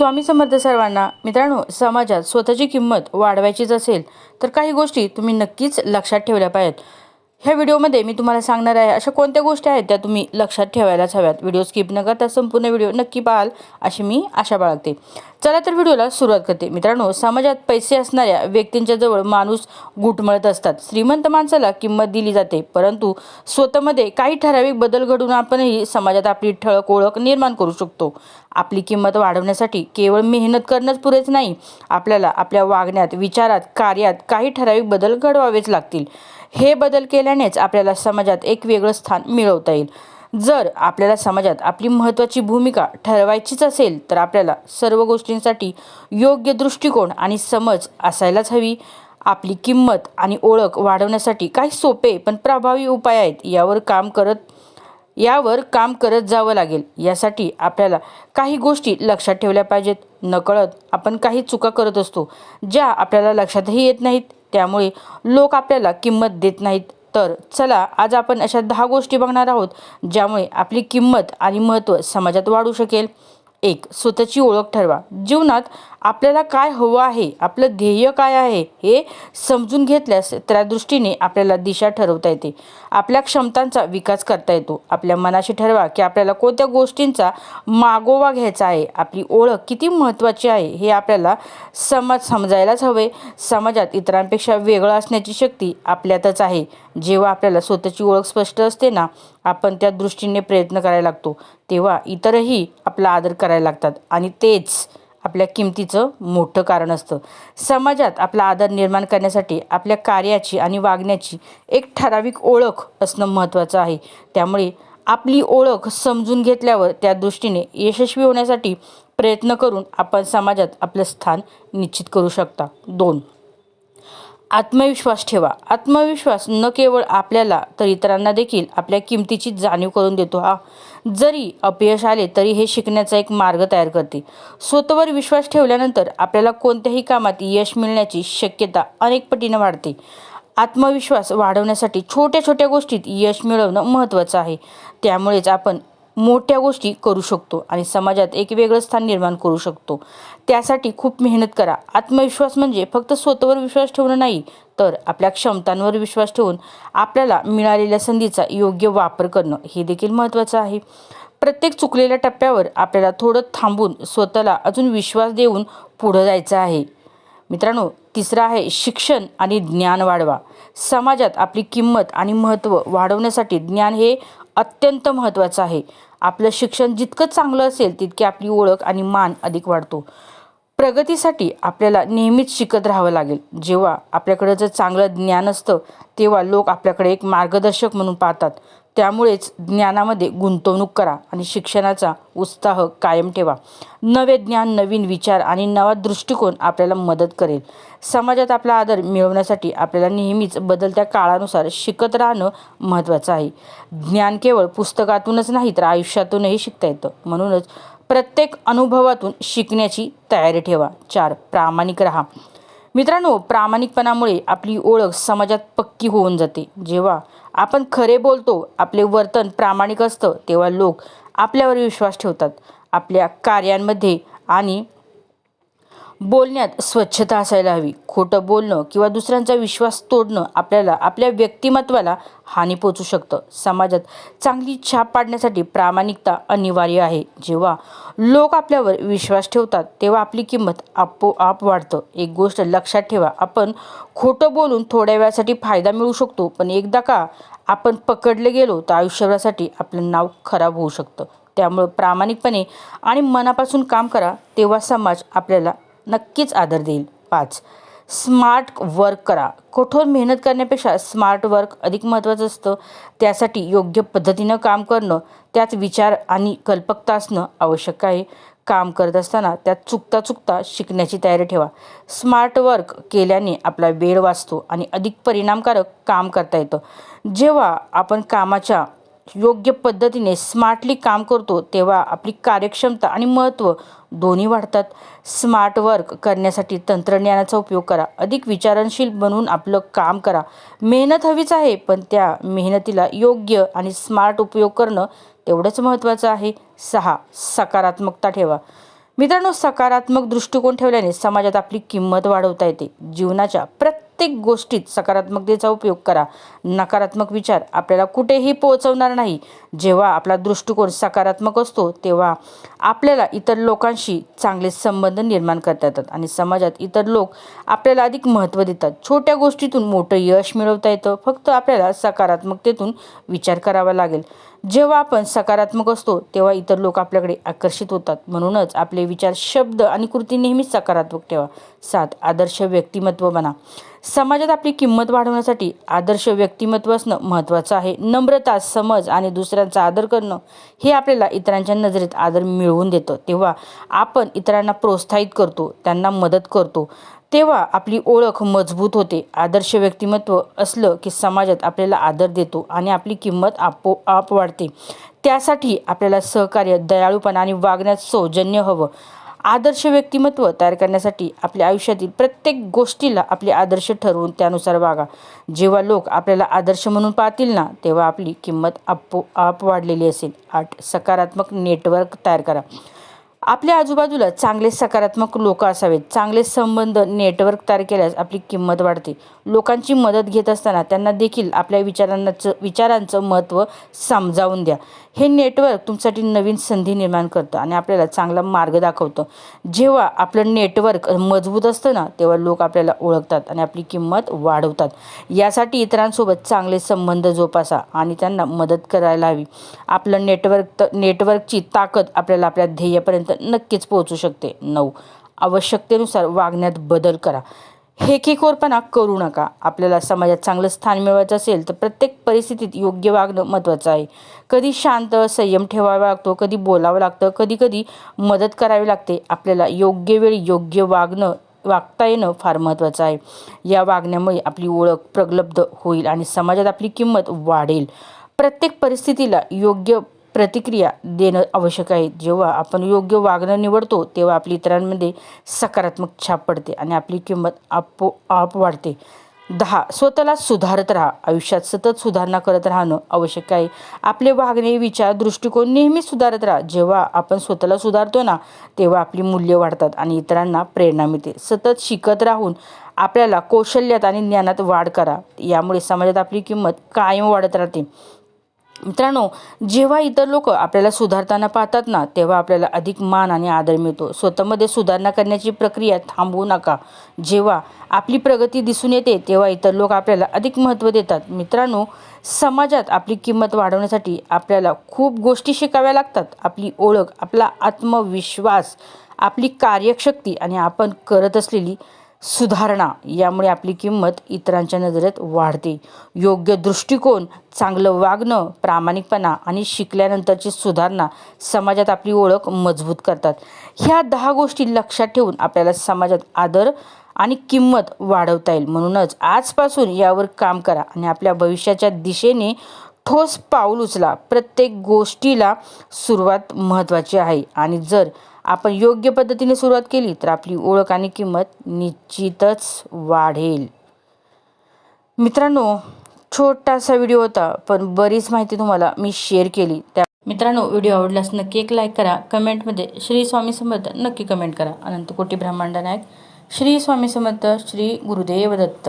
स्वामी समर्थ सर्वांना मित्रांनो समाजात स्वतःची किंमत वाढवायचीच असेल तर काही गोष्टी तुम्ही नक्कीच लक्षात ठेवल्या पाहिजेत. ह्या व्हिडिओमध्ये मी तुम्हाला सांगणार आहे अशा कोणत्या गोष्टी आहेत त्या तुम्ही लक्षात ठेवायलाच हव्यात. व्हिडिओ स्किप न करता संपूर्ण व्हिडिओ नक्की पाहाल अशी मी आशा बाळगते. चला तर व्हिडिओला सुरुवात करते. मित्रांनो समाजात पैसे असणाऱ्या व्यक्तींच्या जवळ माणूस गुटमळत असतात. श्रीमंत माणसाला किंमत दिली जाते परंतु स्वतःमध्ये काही ठराविक बदल घडून आपणही समाजात आपली ठळक ओळख निर्माण करू शकतो. आपली किंमत वाढवण्यासाठी केवळ मेहनत करणंच पुरेच नाही आपल्याला आपल्या वागण्यात विचारात कार्यात काही ठराविक बदल घडवावेच लागतील. हे बदल केल्यानेच आपल्याला समाजात एक वेगळं स्थान मिळवता येईल. जर आपल्याला समाजात आपली महत्त्वाची भूमिका ठरवायचीच असेल तर आपल्याला सर्व गोष्टींसाठी योग्य दृष्टिकोन आणि समज असायलाच हवी. आपली किंमत आणि ओळख वाढवण्यासाठी काही सोपे पण प्रभावी उपाय आहेत. यावर काम करत यावर काम करत जावं लागेल. यासाठी आपल्याला काही गोष्टी लक्षात ठेवल्या पाहिजेत. नकळत आपण काही चुका करत असतो ज्या आपल्याला लक्षातही येत नाहीत. त्यामुळे लोक आपल्याला किंमत देत नाहीत. तर चला आज आपण अशा दहा गोष्टी बघणार आहोत ज्यामुळे आपली किंमत आणि महत्त्व समाजात वाढू शकेल. एक स्वतःची ओळख ठरवा. जीवनात आपल्याला काय हवं आहे आपलं ध्येय काय आहे हे समजून घेतल्यास त्या दृष्टीने आपल्याला दिशा ठरवता येते. आपल्या क्षमतांचा विकास करता येतो. आपल्या मनाशी ठरवा की आपल्याला कोणत्या गोष्टींचा मागोवा घ्यायचा आहे आपली ओळख किती महत्त्वाची आहे हे आपल्याला समाज समजायलाच हवे. समाजात इतरांपेक्षा वेगळं असण्याची शक्ती आपल्यातच आहे. जेव्हा आपल्याला स्वतःची ओळख स्पष्ट असते ना आपण त्या दृष्टीने प्रयत्न करायला लागतो. तेव्हा इतरही आपला आदर करायला लागतात. आणि तेच आपल्या किमतीचं मोठं कारण असतं. समाजात आपला आदर निर्माण करण्यासाठी आपल्या कार्याची आणि वागण्याची एक ठराविक ओळख असणं महत्त्वाचं आहे. त्यामुळे आपली ओळख समजून घेतल्यावर त्या दृष्टीने यशस्वी होण्यासाठी प्रयत्न करून आपण समाजात आपलं स्थान निश्चित करू शकता. दोन आत्मविश्वास ठेवा. आत्मविश्वास न केवळ आपल्याला तर इतरांना देखील आपल्या किमतीची जाणीव करून देतो हा. जरी अपयश आले तरी हे शिकण्याचा एक मार्ग तयार करते. स्वतःवर विश्वास ठेवल्यानंतर आपल्याला कोणत्याही कामात यश मिळण्याची शक्यता अनेक पटीनं वाढते. आत्मविश्वास वाढवण्यासाठी छोट्या छोट्या गोष्टीत यश मिळवणं महत्त्वाचं आहे. त्यामुळेच आपण मोठ्या गोष्टी करू शकतो आणि समाजात एक वेगळं स्थान निर्माण करू शकतो. त्यासाठी खूप मेहनत करा. आत्मविश्वास म्हणजे फक्त स्वतःवर विश्वास ठेवणं नाही तर आपल्या क्षमतांवर विश्वास ठेवून आपल्याला मिळालेल्या संधीचा योग्य वापर करणं हे देखील महत्त्वाचं आहे. प्रत्येक चुकलेल्या टप्प्यावर आपल्याला थोडं थांबून स्वतःला अजून विश्वास देऊन पुढं जायचं आहे. मित्रांनो तिसरं आहे शिक्षण आणि ज्ञान वाढवा. समाजात आपली किंमत आणि महत्त्व वाढवण्यासाठी ज्ञान हे अत्यंत महत्त्वाचं आहे. आपलं शिक्षण जितकं चांगलं असेल तितकी आपली ओळख आणि मान अधिक वाढतो. प्रगतीसाठी आपल्याला नेहमीच शिकत राहावं लागेल. जेव्हा आपल्याकडं जर चांगलं ज्ञान असतं तेव्हा लोक आपल्याकडे एक मार्गदर्शक म्हणून पाहतात. त्यामुळेच ज्ञानामध्ये गुंतवणूक करा आणि शिक्षणाचा उत्साह कायम ठेवा. नवे ज्ञान नवीन विचार आणि नवा दृष्टिकोन आपल्याला मदत करेल. समाजात आपला आदर मिळवण्यासाठी आपल्याला नेहमीच बदलत्या काळानुसार शिकत राहणं महत्त्वाचं आहे. ज्ञान केवळ पुस्तकातूनच नाही तर आयुष्यातूनही शिकता येतं. म्हणूनच प्रत्येक अनुभवातून शिकण्याची तयारी ठेवा. चार प्रामाणिक राहा. मित्रांनो प्रामाणिकपणामुळे आपली ओळख समाजात पक्की होऊन जाते. जेव्हा आपण खरे बोलतो आपले वर्तन प्रामाणिक असतं तेव्हा लोक आपल्यावर विश्वास ठेवतात. आपल्या कार्यांमध्ये आणि बोलण्यात स्वच्छता असायला हवी. खोटं बोलणं किंवा दुसऱ्यांचा विश्वास तोडणं आपल्याला आपल्या व्यक्तिमत्वाला हानी पोचू शकतं. समाजात चांगली छाप पाडण्यासाठी प्रामाणिकता अनिवार्य आहे. जेव्हा लोक आपल्यावर विश्वास ठेवतात तेव्हा आपली किंमत आपोआप वाढतं. एक गोष्ट लक्षात ठेवा आपण खोटं बोलून थोड्या वेळासाठी फायदा मिळू शकतो पण एकदा का आपण पकडले गेलो तर आयुष्यभरासाठी आपलं नाव खराब होऊ शकतं. त्यामुळं प्रामाणिकपणे आणि मनापासून काम करा तेव्हा समाज आपल्याला नक्कीच आदर देईल. पाच. स्मार्ट वर्क करा. कठोर मेहनत करण्यापेक्षा स्मार्ट वर्क अधिक महत्त्वाचं असतं. त्यासाठी योग्य पद्धतीनं काम करणं त्यात विचार आणि कल्पकता असणं आवश्यक आहे. काम करत असताना त्यात चुकता चुकता शिकण्याची तयारी ठेवा. स्मार्ट वर्क केल्याने आपला वेळ वाचतो आणि अधिक परिणामकारक काम करता येतं. जेव्हा आपण कामाच्या योग्य पद्धतीने स्मार्टली काम करतो तेव्हा आपली कार्यक्षमता आणि महत्त्व दोन्ही वाढतात. स्मार्ट वर्क करण्यासाठी तंत्रज्ञानाचा उपयोग करा. अधिक विचारणशील बनवून आपलं काम करा. मेहनत हवीच आहे पण त्या मेहनतीला योग्य आणि स्मार्ट उपयोग करणं तेवढंच महत्त्वाचं आहे. सहा सकारात्मकता ठेवा. मित्रांनो सकारात्मक दृष्टिकोन ठेवल्याने समाजात आपली किंमत वाढवता येते. जीवनाच्या प्रत्येक प्रत्येक गोष्टीत सकारात्मकतेचा उपयोग करा. नकारात्मक विचार आपल्याला कुठेही पोहोचवणार नाही. जेव्हा आपला दृष्टिकोन सकारात्मक असतो तेव्हा आपल्याला इतर लोकांशी चांगले संबंध निर्माण करता येतात आणि समाजात इतर लोक आपल्याला अधिक महत्त्व देतात. छोट्या गोष्टीतून मोठं यश मिळवता येतं. फक्त आपल्याला सकारात्मकतेतून विचार करावा लागेल. जेव्हा आपण सकारात्मक असतो तेव्हा इतर लोक आपल्याकडे आकर्षित होतात. म्हणूनच आपले विचार शब्द आणि कृती नेहमीच सकारात्मक ठेवा. सात आदर्श व्यक्तिमत्व बना. समाजात आपली किंमत वाढवण्यासाठी आदर्श व्यक्तिमत्व असणं महत्त्वाचं आहे. नम्रता समज आणि दुसऱ्यांचा आदर करणं हे आपल्याला इतरांच्या नजरेत आदर मिळवून देतं. तेव्हा आपण इतरांना प्रोत्साहित करतो त्यांना मदत करतो. तेव्हा आपली ओळख मजबूत होते. आदर्श व्यक्तिमत्व असलं की समाजात आपल्याला आदर देतो आणि आपली किंमत आपोआप वाढते. त्यासाठी आपल्याला सहकार्य दयाळूपणा आणि वागण्यात सौजन्य हवं. आदर्श व्यक्तिमत्व तयार करण्यासाठी आपल्या आयुष्यातील प्रत्येक गोष्टीला आपले आदर्श ठरवून त्यानुसार वागा. जेव्हा लोक आपल्याला आदर्श म्हणून पाहतील ना तेव्हा आपली किंमत आपोआप वाढलेली असेल. आठ सकारात्मक नेटवर्क तयार करा. आपल्या आजूबाजूला चांगले सकारात्मक लोक असावेत. चांगले संबंध नेटवर्क तयार केल्यास आपली किंमत वाढते. लोकांची मदत घेत असताना त्यांना देखील आपल्या विचारांचं विचारांचं महत्त्व समजावून द्या. हे नेटवर्क तुमच्यासाठी नवीन संधी निर्माण करतं आणि आपल्याला चांगला मार्ग दाखवतं. जेव्हा आपलं नेटवर्क मजबूत असतं ना तेव्हा लोक आपल्याला ओळखतात आणि आपली किंमत वाढवतात. यासाठी इतरांसोबत चांगले संबंध जोपासा आणि त्यांना मदत करायला हवी. आपलं नेटवर्क नेटवर्कची ताकद आपल्याला आपल्या ध्येयापर्यंत नक्कीच पोहोचू शकते. नऊ. आवश्यकतेनुसार वागण्यात बदल करा. हेकेखोरपणा करू नका. आपल्याला समाजात चांगलं स्थान मिळवायचं असेल तर प्रत्येक परिस्थितीत योग्य वागणं महत्त्वाचं आहे. कधी शांत संयम ठेवावा लागतो कधी बोलावं लागतं कधी कधी मदत करावी लागते. आपल्याला योग्य वेळी योग्य वागणं वागता येणं फार महत्त्वाचं आहे. या वागण्यामुळे आपली ओळख प्रगल्भ होईल आणि समाजात आपली किंमत वाढेल. प्रत्येक परिस्थितीला योग्य प्रतिक्रिया देणं आवश्यक आहे. जेव्हा आपण योग्य वागणं निवडतो तेव्हा आपली इतरांमध्ये सकारात्मक छाप पडते आणि आपली किंमत आपोआप वाढते. दहा स्वतःला सुधारत राहा. आयुष्यात सतत सुधारणा करत राहणं आवश्यक आहे. आपले वागणे विचार दृष्टिकोन नेहमी सुधारत राहा. जेव्हा आपण स्वतःला सुधारतो ना तेव्हा आपली मूल्य वाढतात आणि इतरांना प्रेरणा मिळते. सतत शिकत राहून आपल्याला कौशल्यात आणि ज्ञानात वाढ करा. यामुळे समाजात आपली किंमत कायम वाढत राहते. मित्रांनो जेव्हा इतर लोक आपल्याला सुधारताना पाहतात ना तेव्हा आपल्याला अधिक मान आणि आदर मिळतो. स्वतःमध्ये सुधारणा करण्याची प्रक्रिया थांबवू नका. जेव्हा आपली प्रगती दिसून येते तेव्हा इतर लोक आपल्याला अधिक महत्त्व देतात. मित्रांनो समाजात आपली किंमत वाढवण्यासाठी आपल्याला खूप गोष्टी शिकाव्या लागतात. आपली ओळख आपला आत्मविश्वास आपली कार्यशक्ती आणि आपण करत असलेली सुधारणा यामुळे आपली किंमत इतरांच्या नजरेत वाढते. योग्य दृष्टिकोन चांगलं वागणं प्रामाणिकपणा आणि शिकल्यानंतरची सुधारणा समाजात आपली ओळख मजबूत करतात. ह्या दहा गोष्टी लक्षात ठेवून आपल्याला समाजात आदर आणि किंमत वाढवता येईल. म्हणूनच आजपासून यावर काम करा आणि आपल्या भविष्याच्या दिशेने ठोस पाऊल उचला. प्रत्येक गोष्टीला सुरुवात महत्त्वाची आहे. आणि जर आपण योग्य पद्धतीने सुरुवात केली तर आपली ओळख आणि किंमत निश्चितच वाढेल. मित्रांनो छोटासा व्हिडिओ होता पण बरीच माहिती तुम्हाला मी शेअर केली. त्या मित्रांनो व्हिडिओ आवडल्यास नक्की एक लाईक करा. कमेंटमध्ये श्री स्वामी समर्थ नक्की कमेंट करा. अनंत कोटी ब्रह्मांड नायक श्री स्वामी समर्थ श्री गुरुदेव दत्त.